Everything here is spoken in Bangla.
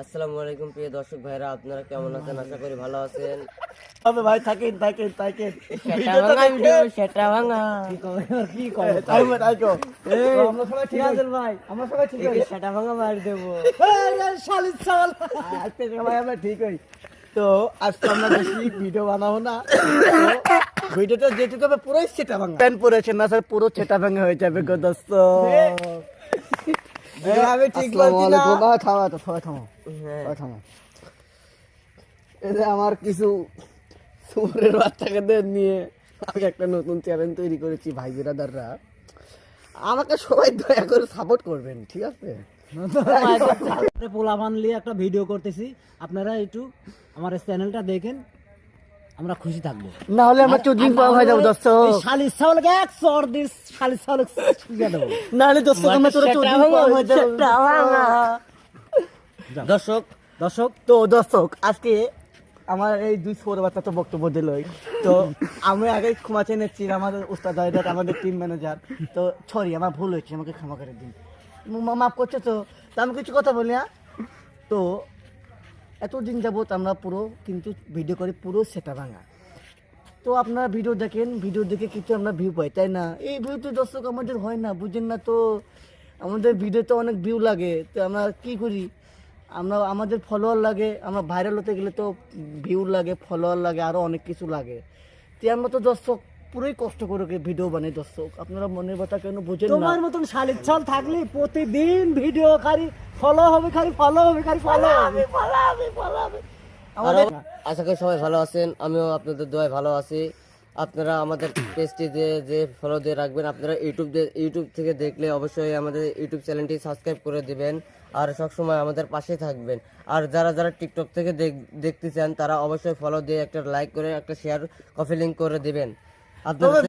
আসসালামু আলাইকুম প্রিয় দর্শক ভাইরা আপনারা কেমন আছেন? আশা করি ভালো আছেন। তবে ভাই থাকেন থাকেন থাকেন। সেটা ভাঙা ভিডিও সেটা ভাঙা। কি করে তাইমে তাইকো আমরা সবাই ঠিক আছে। ভাই? আমরা সবাই ঠিক একে সেটা ভাঙা মার দেবো। শালির চাল। আজকে সবাই আমরা ঠিক হই তো আজকে আমরা বেশি ভিডিও বানাবো না। ভিডিওটা যেটুকু হবে পুরোই সেটা ভাঙা। প্যান না স্যার পুরো সেটা ভাঙা হয়ে যাবে গো দোস্ত। আমি ঠিক বলছি না। থামা তো সবাই থামো। হ্যাঁ। সবাই থামো। আমার কিছু সুরের বাচ্চাকে নিয়ে আমি একটা নতুন চ্যানেল তৈরি করেছি ভাই বিরাদাররা। আমাকে সবাই দয়া করে সাপোর্ট করবেন ঠিক আছে? পোলা বানলি একটা ভিডিও করতেছি। আপনারা একটু আমার চ্যানেলটা দেখেন। আমরা খুশি থাকব। না হলে আমরা চুদিন পাওয়া হয়ে যাব এই শালির ছাগলকে এক চর দিস শিখে দেবো। না হলে দোস্ত আমরা তোরা চুদিন পাওয়া হয়ে যাব। দর্শক দর্শক। তো দর্শক আজকে আমার এই দুই ছোট বাচ্চা তো বক্তব্য দিলই। তো আমি আগে ক্ষমা চেয়ে নিচ্ছি আমাদের উস্তাদ আমাদের টিম ম্যানেজার তো সরি আমার ভুল হয়েছে আমাকে ক্ষমা করে দিন। মা- মাফ করছ তো? তা আমি কিছু কথা বলি হ্যাঁ? তো এতদিন যাবত আমরা পুরো কিন্তু ভিডিও করি পুরো সেটা ভাঙা। তো আপনারা ভিডিও দেখেন ভিডিও দেখে কিছু আমরা ভিউ পাই, তাই না? এই ভিউতে দর্শক আমাদের হয় না, বুঝেন না তো। আমাদের ভিডিওতে অনেক ভিউ লাগে, তো আমরা কি করি? আমরা, আমাদের ফলোয়ার লাগে, আমরা ভাইরাল হতে গেলে তো ভিউ লাগে ফলোয়ার লাগে আরও অনেক কিছু লাগে। তো আমরা তো দর্শক পুরোই কষ্ট করে ভিডিও বানাই দর্শক। আপনারা মনের কথা কেন বুঝেন তোমার মতন শালির ছাল থাকলে প্রতিদিন ভিডিও খালি ফলো হবে খালি ফলো হবে খালি ফলো হবে। আরও আশা করি সবাই ভালো আছেন আমিও আপনাদের দোয়ায় ভালো আছি। আপনারা আমাদের পেজটি দিয়ে যে ফলো দিয়ে রাখবেন আপনারা ইউটিউব দিয়ে ইউটিউব থেকে দেখলে অবশ্যই আমাদের ইউটিউব চ্যানেলটি সাবস্ক্রাইব করে দিবেন আর সবসময় আমাদের পাশে থাকবেন। আর যারা যারা টিকটক থেকে দেখ- দেখতে চান তারা অবশ্যই ফলো দিয়ে একটা লাইক করে একটা শেয়ার কপি লিঙ্ক করে দিবেন। আপনাদের